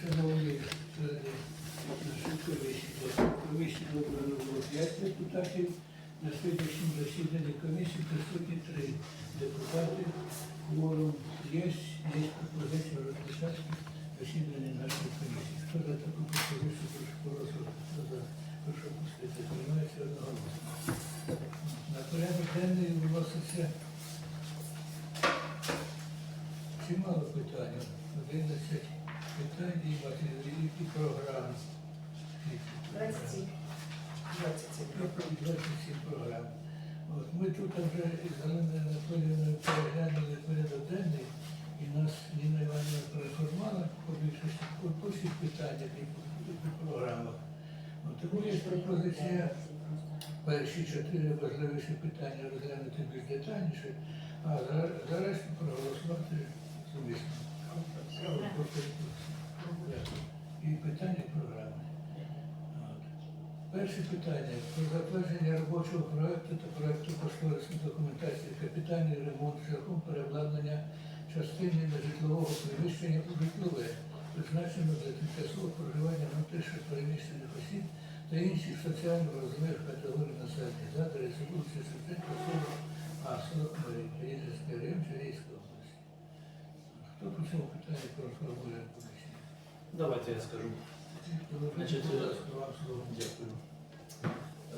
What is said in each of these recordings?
Шановні члени нашої комісії, комісії вибрано було 5 депутатів. На сьогоднішньому засіданні комісії присутні три депутати. Кворум є, є пропозиція розпочати засідання нашої комісії. Хто за таку пропозицію, прошу голосувати. Прошу пустити. На порядок денний виноситься чимало питань. 11 питань і матеріалів і програм. 27. 27. 27 програм. От, ми тут вже із Галиною Анатоліївною переглянули порядок денний, і нас Ніна Іванівна проінформувала по більшості по, по всіх питаннях і по, по програмах. От, тому є пропозиція перші чотири важливіші питання розглянути більш детальніше, а за, за проголосувати сумісно. Дякую. І питання програми. Перше питання про затвердження робочого проекту та проекту кошторисної документації капітальний ремонт шляхом переобладнання частини нежитлового приміщення у житлове, призначено для тимчасового проживання внутрішньо переміщених осіб та інших соціально вразливих категорій населення за адресою вулиці Шевченка 40, а 40 Марії, Київський район Чернігівської області. Хто по цьому питанню проінформує комісію? Давайте я скажу. Дякую.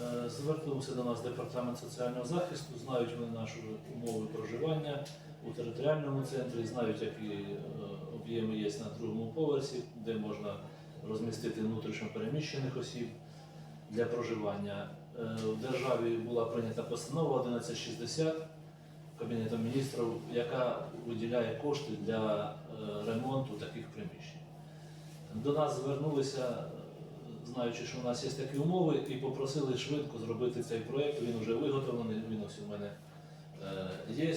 Е, до нас департамент соціального захисту, знають вони наші умови проживання у територіальному центрі, знають, які е, об'єми є на другому поверсі, де можна розмістити внутрішньо переміщених осіб для проживання. Е, В державі була прийнята постанова 1160 Кабінетом міністрів, яка виділяє кошти для е, ремонту таких приміщень. До нас звернулися, е, знаючи, що у нас є такі умови, і попросили швидко зробити цей проєкт. Він вже виготовлений, він ось у мене е, є.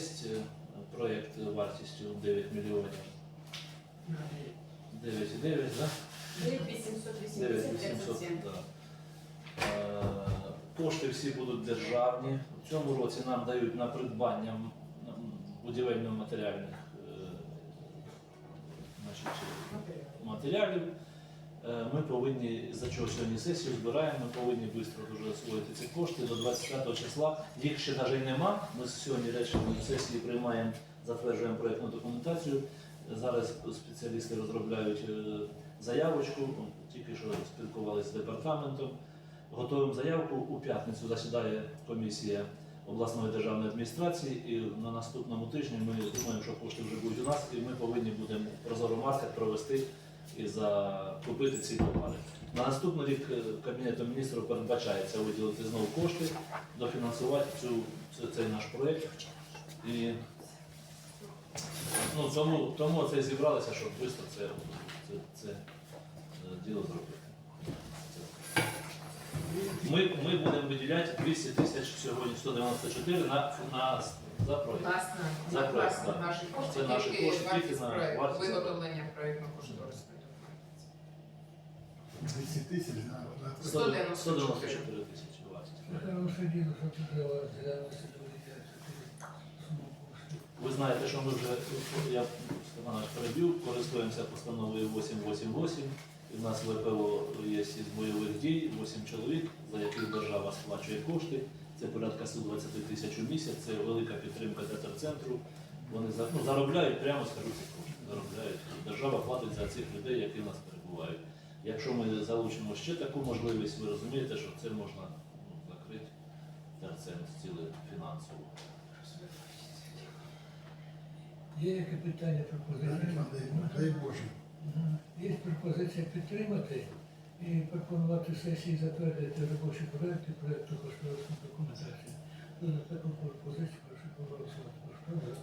Проєкт вартістю 9 мільйонів. 9,9, так? 880, 9800, 37. так. Е, Кошти всі будуть державні. В цьому році нам дають на придбання будівельно-матеріальних е, значить, матеріалів. Е, Ми повинні, за чого сьогодні сесію збираємо, ми повинні швидко дуже освоїти ці кошти до 25 числа. Їх ще навіть нема. Ми сьогодні речення сесії приймаємо, затверджуємо проєктну документацію. Зараз спеціалісти розробляють е, заявочку, тільки що спілкувалися з департаментом. Готуємо заявку. У п'ятницю засідає комісія обласної державної адміністрації, і на наступному тижні ми думаємо, що кошти вже будуть у нас, і ми повинні будемо прозоро маркет провести і закупити ці товари. На наступний рік е, Кабінетом міністрів передбачається виділити знову кошти, дофінансувати цю, цей наш проєкт. І ну, тому, тому це зібралися, щоб швидко це, це, це е, діло зробити. Ми, ми будемо виділяти 200 тисяч сьогодні, 194 на, на, за проєкт. Власне, За проект, власне, так. наші кошти, Це наші кошти, тільки на вартість. виготовлення проєктно-кошторисної документації. 194 тисячі власне. Ви знаєте, що ми вже, я Степанович перебів, користуємося постановою 888. І в нас ВПО є із бойових дій, 8 чоловік, за яких держава сплачує кошти. Це порядка 120 тисяч у місяць, це велика підтримка театрцентру. Вони ну, заробляють прямо скажу ці кошти. Заробляють. Держава платить за цих людей, які в нас перебувають. Якщо ми залучимо ще таку можливість, ви розумієте, що це можна ну, закрити терцент ціле фінансово. Є яке питання, пропозиції? дай, Боже. Є пропозиція підтримати і пропонувати сесії затвердити робочі проекти, проєкту кошторисної документації. Хто за таку пропозицію, прошу проголосувати. Хто за?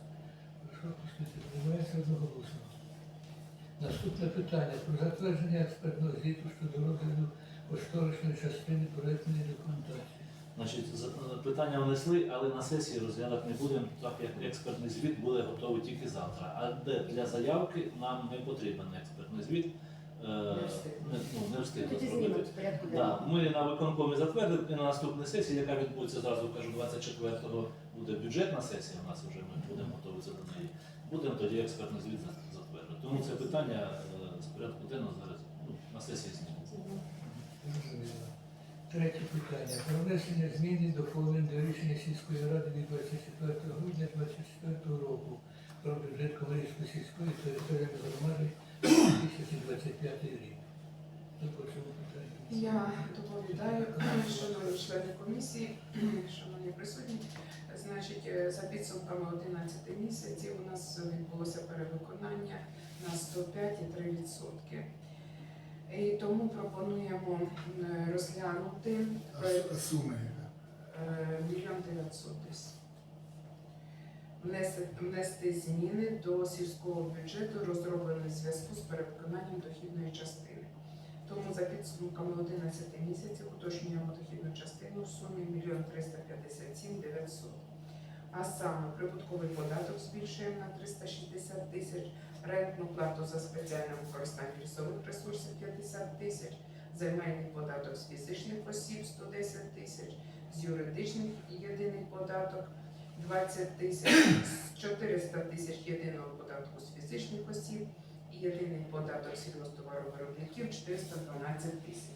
Прошу пустити. Приймається одноголосно. Наступне питання про затвердження експертного звіту щодо розгляду кошторисної частини проєктної документації. Значить, питання внесли, але на сесії розглядати не будемо, так як експертний звіт буде готовий тільки завтра. А де для заявки нам не потрібен експертний звіт. Е, Не встигли. ну, Да, ми на виконкомі затвердили і на наступній сесії, яка відбудеться зразу кажу, 24-го буде бюджетна сесія. У нас вже ми будемо готуватися до неї. Будемо тоді експертний звіт за- затверджувати. Тому це питання е, з порядку денного зараз на сесії зміниться. Третє питання. Про внесення зміни до положень до рішення сільської ради від 24 грудня 2024 року про бюджет Комарівської сільської територіальної громади на 2025 рік. Я доповідаю, шановні члени комісії, шановні присутні. Значить, е, за підсумками 11 місяців у нас відбулося перевиконання на 105,3%. І тому пропонуємо розглянути А с- а суми? Е, Мільйон дев'ятсот десь. Внести, внести зміни до сільського бюджету, розроблений в зв'язку з перевиконанням дохідної частини. Тому за підсумками 11 місяців уточнюємо дохідну частину в сумі 1 357 900. А саме прибутковий податок збільшуємо на 360 тисяч, рентну плату за спеціальне використання лісових ресурсів 50 тисяч, земельний податок з фізичних осіб 110 тисяч, з юридичних єдиний податок 20 тисяч, з 400 тисяч єдиного податку з фізичних осіб і єдиний податок сільгосптоваровиробників 412 тисяч.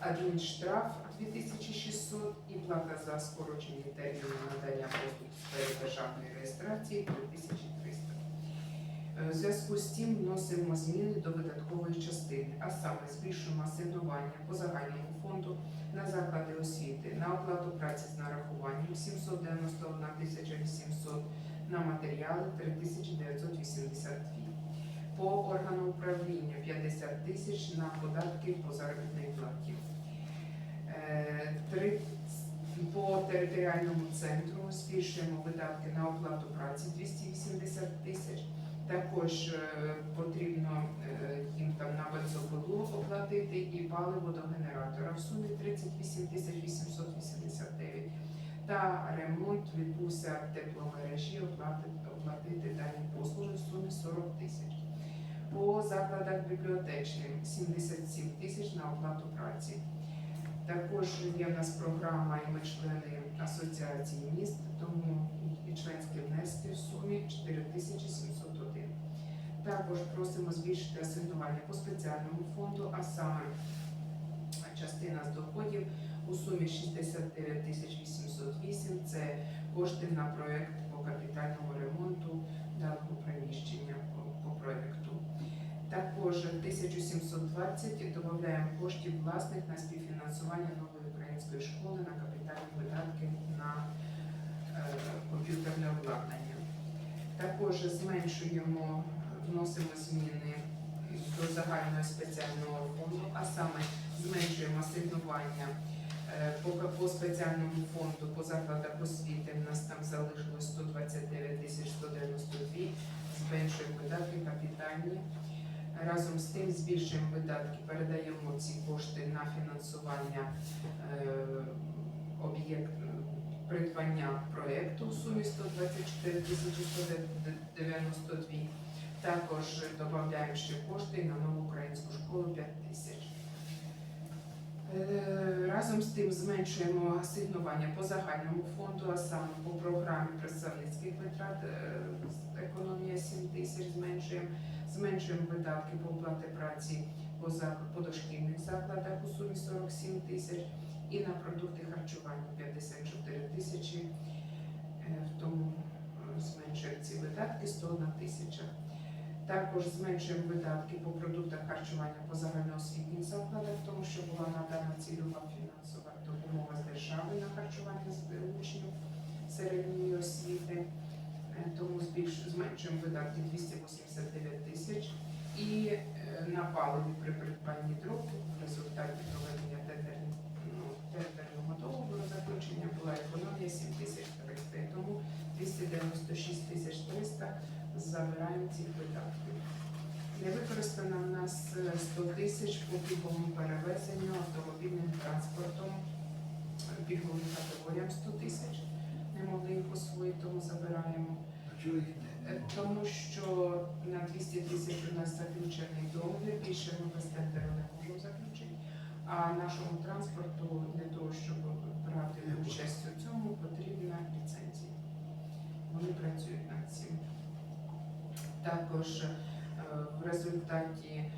Адмінштраф 2600 і плата за скорочені терміни надання послуг сфері державної реєстрації 3300. Е, У зв'язку з цим вносимо зміни до видаткової частини, а саме збільшуємо асигнування по загальному фонду на заклади освіти, на оплату праці з нарахуванням 791 тисяча 800, на матеріали 3982. По органу управління 50 тисяч на податки по заробітній платі. Е, По територіальному центру збільшуємо видатки на оплату праці 280 тисяч. Також е, потрібно е, їм там на бензопилу оплатити і паливо до генератора в сумі 38 889. Та ремонт відбувся в тепломережі, оплатити, дані послуги в сумі 40 тисяч. По закладах бібліотечним 77 тисяч на оплату праці. Також є в нас програма, і ми члени асоціації міст, тому і членські внески в сумі 4701. Також просимо збільшити асигнування по спеціальному фонду, а саме частина з доходів у сумі 69 тисяч 808 – це кошти на проект по капітальному ремонту даного приміщення по, проекту. Також 1720 додаємо коштів власних на співфінансування нової української школи на капітальні видатки на е, комп'ютерне обладнання. Також зменшуємо, вносимо зміни до загального спеціального фонду, а саме зменшуємо асигнування е, по, спеціальному фонду по закладах освіти. У нас там залишилось 129 тисяч 192, зменшуємо видатки капітальні. Разом з тим збільшуємо видатки, передаємо ці кошти на фінансування е, об'єкт е, придбання проєкту у сумі 124 192. Також додаємо ще кошти на нову українську школу 5 тисяч. Е, Разом з тим зменшуємо асигнування по загальному фонду, а саме по програмі представницьких витрат е, економія 7 тисяч зменшуємо зменшуємо видатки по оплати праці по, по дошкільних закладах у сумі 47 тисяч і на продукти харчування 54 тисячі. В тому е, зменшуємо ці видатки 101 тисяча. Також зменшуємо видатки по продуктах харчування по загальноосвітніх закладах, тому що була надана цільова фінансова допомога з держави на харчування учнів середньої освіти. Е, тому зменшуємо видатки 289 тисяч. І е, на паливі при придбанні дров в результаті проведення ну, тендерного договору заключення була економія 7 тисяч 300. Тому 296 тисяч 300 забираємо ці видатки. Не використано в нас е, 100 тисяч по пільговому перевезенню автомобільним транспортом, е, пільговим категоріям 100 тисяч. Не могли їх освоїти, тому забираємо. Е, не Тому що на 200 тисяч у нас заключений договір, більше ми без тендеру не можемо заключити. А нашому транспорту для того, щоб брати участь у цьому, потрібна ліцензія. Вони працюють над цим. Також е, в результаті е,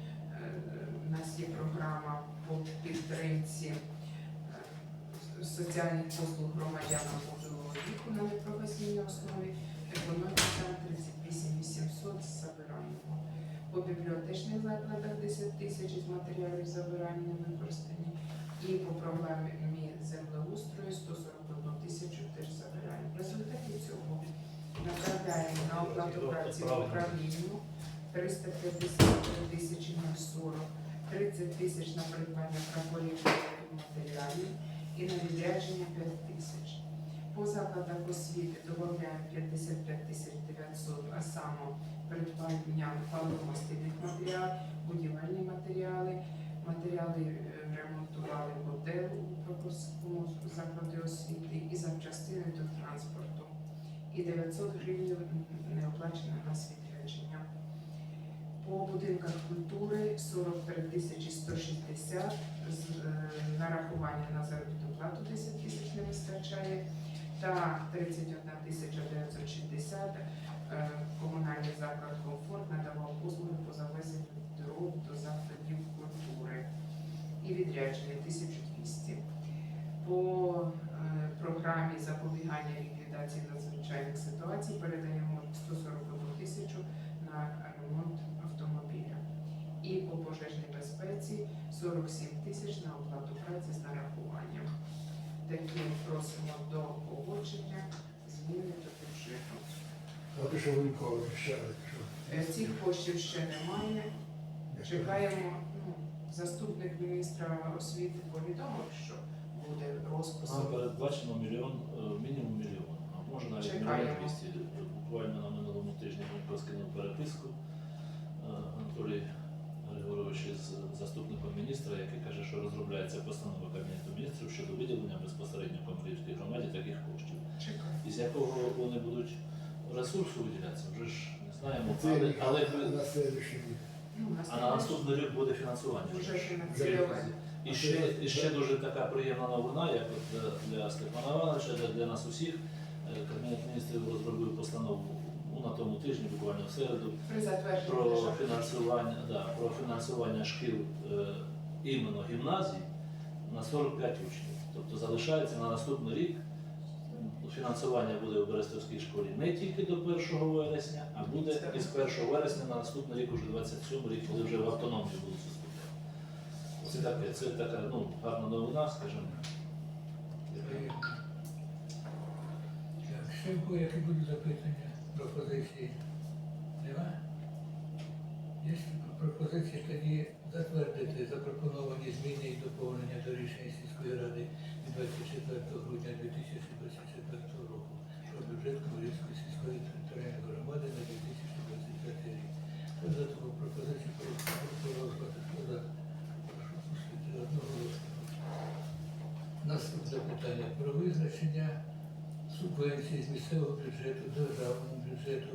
у нас є програма. по підтримці е, соціальних послуг громадянам пожилого віку на непрофесійній основі. Економіка 38 800 забираємо. По бібліотечних закладах 10 тисяч із матеріалів забирання використані. І по програмі землеустрою 141 тисячу теж забираємо. В результаті цього направляємо на оплату праці в управлінню 353 тисячі 040, 30 тисяч на придбання прапорів і матеріалів і на відрядження 5 тисяч. По закладах освіти додаємо 55 тисяч 900, а саме придбання паливомастильних матеріалів, будівельні матеріали, матеріали е, ремонтували готель у Прокопському закладі освіти і запчастини до транспорту. І 900 гривень не оплачено на відрядження. По будинках культури 43 тисячі 160, з е, нарахування на заробітну плату 10 тисяч не вистачає, та 31 тисяча 960 е, комунальний заклад комфорт надавав послуги по завезенню дров до закладів культури і відрядження 1200. По е, програмі запобігання ліквідації надзвичайних ситуацій передаємо 141 тисячу на ремонт автомобіля. І по пожежній безпеці 47 тисяч на оплату праці з нарахуванням. Таким просимо до погодження зміни до бюджету. А ти що Вінько обіцяли. Е, Цих коштів ще немає. Чекаємо. Ну, заступник міністра освіти повідомив, що буде розпис. Нам передбачено мільйон, е, мінімум мільйон, а може навіть. Буквально на минулому тижні ми розкинув переписку е, Анатолій Григорович із заступником міністра, який каже, що розробляється постанова Кабінету міністрів щодо виділення безпосередньо Комарівській громаді таких коштів. Із якого вони будуть ресурсу виділятися, вже ж не знаємо. Це Але, але на. Ну, а на наступний рік буде фінансування. І ще, і ще дуже така приємна новина, як для, для Степана Івановича, для, для нас усіх. Кабінет міністрів розробив постанову ну, на тому тижні, буквально в середу, про фінансування, да, про фінансування шкіл е, іменно гімназій на 45 учнів. Тобто залишається на наступний рік. Фінансування буде у Берестовській школі не тільки до 1 вересня, а буде із 1 вересня на наступний рік, уже 27 рік, коли вже в автономію будуть заступати. Це таке, це така ну, гарна новина, скажімо. Кого які будуть запитання, пропозиції? Нема? Є пропозиції тоді затвердити запропоновані зміни і доповнення до рішення сільської ради від 24 грудня 2024 року про бюджет Комарівської сільської територіальної громади на 2025 рік. Хто за прошу розгляду? Одноголосно. Наступне питання про визначення субвенції з місцевого бюджету, державного бюджету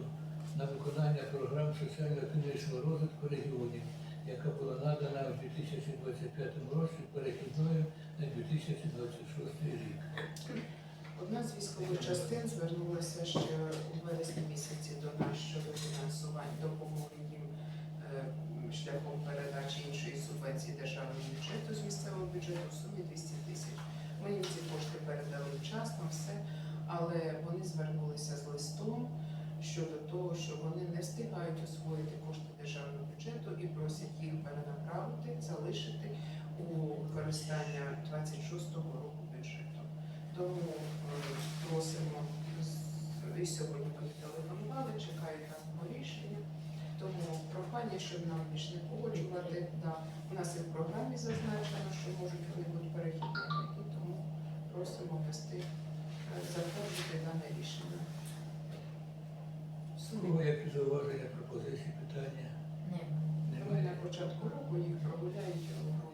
на виконання програм соціально-економічного розвитку регіонів, яка була надана у 2025 році перехідною на 2026 рік. Одна з військових частин звернулася ще у вересні місяці до нас щодо фінансування допомоги їм е, шляхом передачі іншої субвенції державного бюджету з місцевого бюджету в сумі 200 тисяч. Ми їм ці кошти передали вчасно, все, але вони звернулися з листом щодо того, що вони не встигають освоїти кошти державного бюджету і просять їх перенаправити, залишити у використання 26-го року бюджету. Тому е, просимо і сьогодні ми телефонували, чекають нас по рішення. Тому прохання, щоб нам більш не погоджувати. Да. У нас і в програмі зазначено, що можуть вони бути перехідними, і тому просимо внести, е, затвердити дане рішення. Кого які зауваження, пропозиції, питання? Ми на початку року їх прогуляють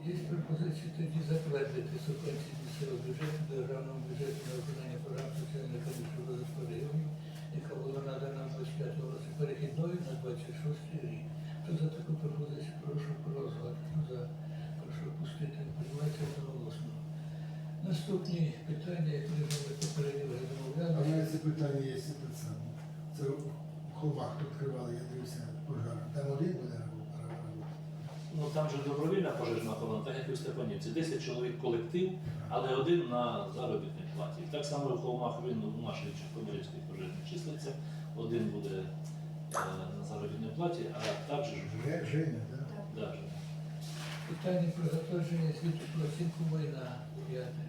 Є пропозиції тоді затвердити субвенції місцевого бюджету, державного бюджету на виконання програм соціально-економічного розвитку регіонів, яка була надана в 25 році перехідною на 26 рік. Хто за таку пропозицію, прошу проголосувати. Хто за, прошу пустити, приймається одноголосно. Наступні питання, які ми попередньо вже А в домовляли. мене це питання є це саме. Це в холмах відкривали, я дивився пожар. Там один буде робити. Ну там же добровільна пожежна охорона, так як і в Степанівці. 10 чоловік колектив, але один на заробітній платі. Так само в холмах він у нашій Чорнобильській пожежній числиться, один буде е, на заробітній платі, а також Женя, да? даже. Питання про затвердження звіту про оцінку майна. П'яте.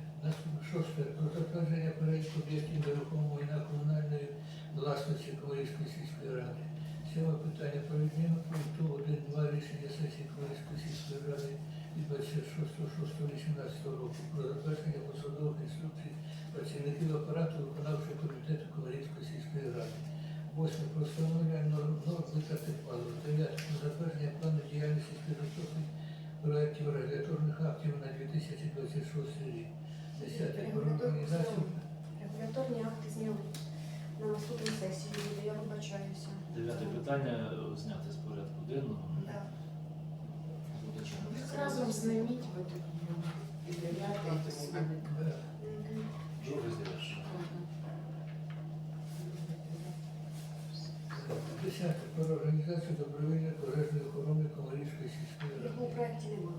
Шосте. Про затвердження переліку об'єктів нерухомого майна комунальної власності Ковалівської сільської ради. Сьоме питання про відміну пункту 1.2 рішення сесії Ковалівської сільської ради від 26.06.18 року про затвердження посадових інструкцій працівників апарату виконавчого комітету Ковалівської сільської ради. Восьме. Про встановлення норм норм витрати палива. Дев'яте. Про затвердження плану діяльності з підготовки проєктів регуляторних актів на 2026 рік. Десяте. Про організацію Регуляторні акти зняли на наступну сесію. Я вибачаюся. Дев'яте питання е, зняти з порядку денного. Так. Буде Їх чому. разом зніміть, ви тут і дев'яте, і восьме. Е, Друге завершено. Десяте. Про організацію добровільної пожежної охорони Комарівської сільської Його у ради. проєкті нема.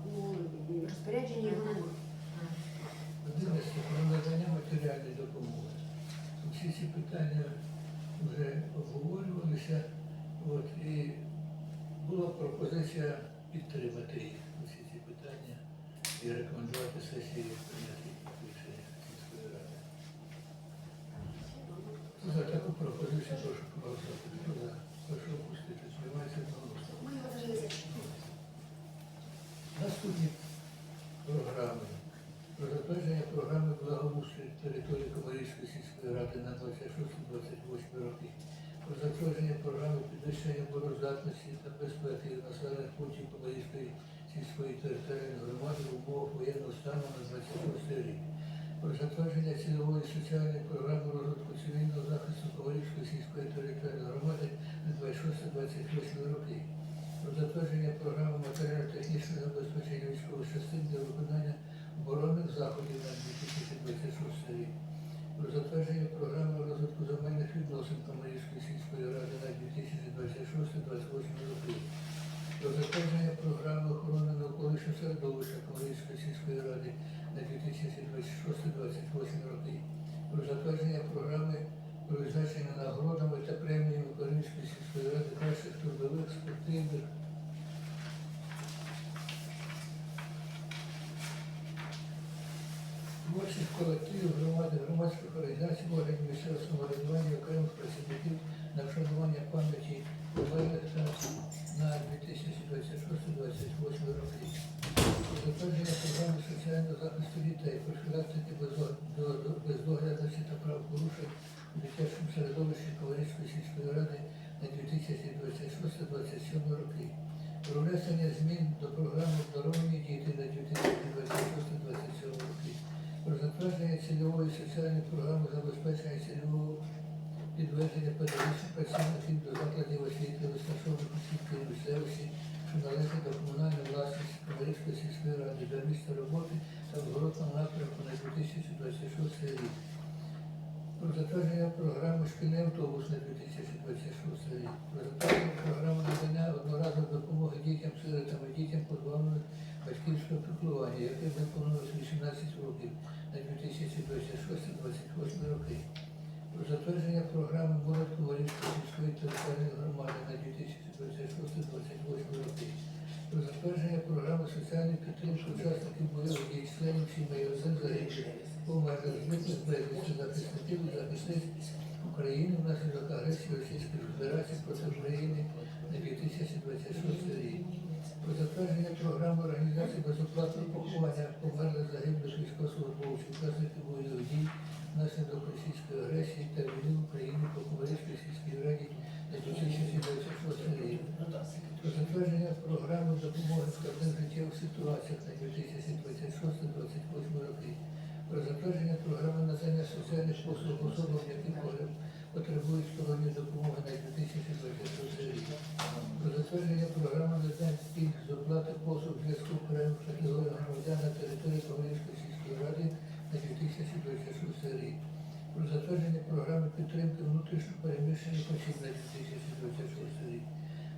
Ну, розпорядження його нема. Одинадцяте. Про надання матеріальної допомоги. Всі ці питання вже обговорювалися. От, і була пропозиція підтримати їх, і рекомендувати сесії прийняти рішення сільської ради. Хто За таку пропозицію прошу проголосувати. Хто за? Прошу опустити. Сприймається одноголосно. Наступні програми. Про затвердження програми благоустрою території Комарівської сільської ради на 26-28 роки. Про затвердження програми підвищення обороздатності та безпеки населених пунктів Комарівської сільської територіальної громади в умовах воєнного стану на 26 рік. Про затвердження цільової соціальної програми розвитку цивільного захисту Комарівської сільської територіальної громади на 26-28 роки про затвердження програми матеріально-технічного забезпечення військових частин для виконання оборонних заходів на 2026 рік, про затвердження програми розвитку земельних відносин Камарівської сільської ради на 2026-2028 роки, про затвердження програми охорони навколишнього середовища Камарівської сільської ради на 2026-2028 роки, про затвердження програми про відзначення нагородами та преміями Камарівської сільської ради кращих трудових спортивних творчих колективів громади, громадських організацій, органів місцевого самоврядування, окремих працівників на вшанування пам'яті полеглих та на 2026-2028 роки. Про Затвердження програми соціального захисту дітей, профілактики безо- до- до- бездоглядності та правопорушень у дитячому середовищі сільської ради на 2026-2027 роки. Про внесення змін до програми «Здорові діти» на 2026-2027 роки про затвердження цільової соціальної програми забезпечення цільового підведення педагогічних працівників до закладів освіти, розташованих у місцевості, що належать до комунальної власності Комарівської сільської ради для місця роботи та в городному напрямку на 2026 рік. Про затвердження програми шкільний автобус на 2026 рік. Про затвердження програми надання одноразової допомоги дітям сиротам і дітям позбавлених батьківського піклування, яким виповнилось 18 років на 2026-2028 роки. Про затвердження програми молодь Ковалівської сільської територіальної громади на 2026-2028 роки. Про затвердження програми соціальної підтримки учасників бойових дій, членів сімей, родин загиблих, померлих, безвісти, захисників і захисниць України внаслідок агресії Російської Федерації проти України на 2026 рік про затвердження програми організації безоплатного поховання померлих загиблих військовослужбовців, учасників бойових дій внаслідок російської агресії та війни в Україні по Ковалівській сільській раді на 2026 рік. Про затвердження програми допомоги в складних життєвих ситуаціях на 2026-2028 роки. Про затвердження програми надання соціальних послуг особам, які потребують сторонньої допомоги на 2026 рік про затвердження програми надання пільг з оплати послуг зв'язку окремих категорій громадян на території Павлівської сільської ради на 2026 рік. Про затвердження програми підтримки внутрішньо переміщених осіб на 2026 рік.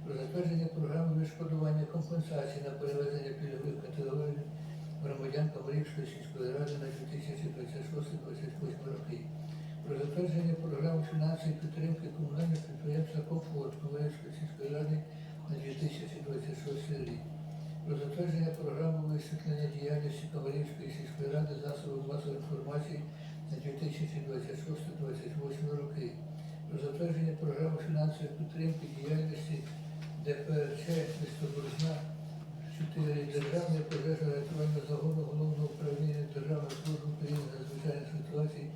про затвердження програми відшкодування компенсації на перевезення пільгових категорій громадян Камарівської сільської ради на 2026-2028 роки. Про затвердження програми фінансової підтримки комунального підприємства «Комфорт» Камарівської сільської ради на 2026 рік. Про затвердження програми висвітлення діяльності Камарівської сільської ради засобів масової інформації на 2026-2028 роки. Про затвердження програми фінансової підтримки діяльності ДПРЧ містоборожна 4 Державної пожежно-рятувального загону Головного управління Державної служби України з надзвичайних ситуацій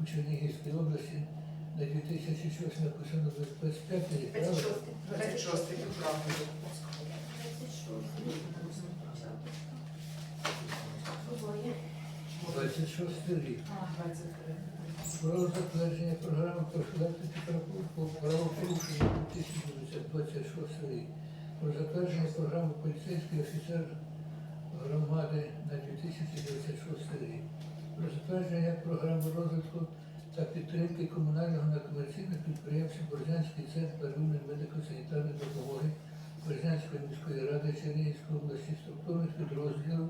у Чернігівській області на 2006 написано 25 рік. правда? 26 поправка. 26 рік. Про затвердження програми профілактики правопорушень 2026 рік. Про затвердження програми поліцейський офіцер громади на 2026 рік. Про затвердження програми розвитку та підтримки комунального некомерційного підприємства Борзянський центр первинної медико-санітарної допомоги Борзянської міської ради Чернігівської області структурних підрозділів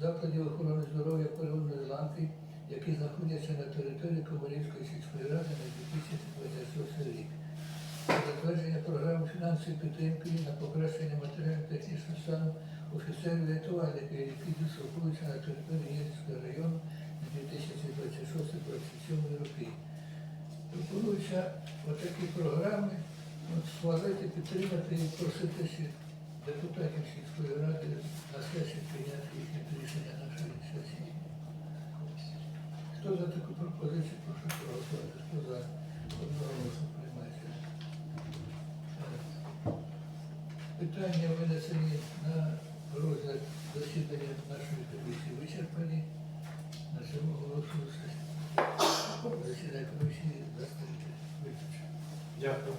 закладів охорони здоров'я первинної ланки які знаходяться на території Комарівської сільської ради на 2026 рік. Затвердження програми фінансової підтримки на покращення матеріально-технічного стану офіцерів рятувальників, які дислокуються на території Єльського району на 2026-2027 роки. Пропонується отакі програми схвалити, підтримати і просити депутатів сільської ради на сесії прийняти їхнє рішення нашої сесії. Хто за таку пропозицію, прошу проголосувати. Хто за одноголосно приймається. Е, Питання винесені на розгляд засідання нашої комісії вичерпані. На цьому оголошую. Засідання комісії закрите. Дякую.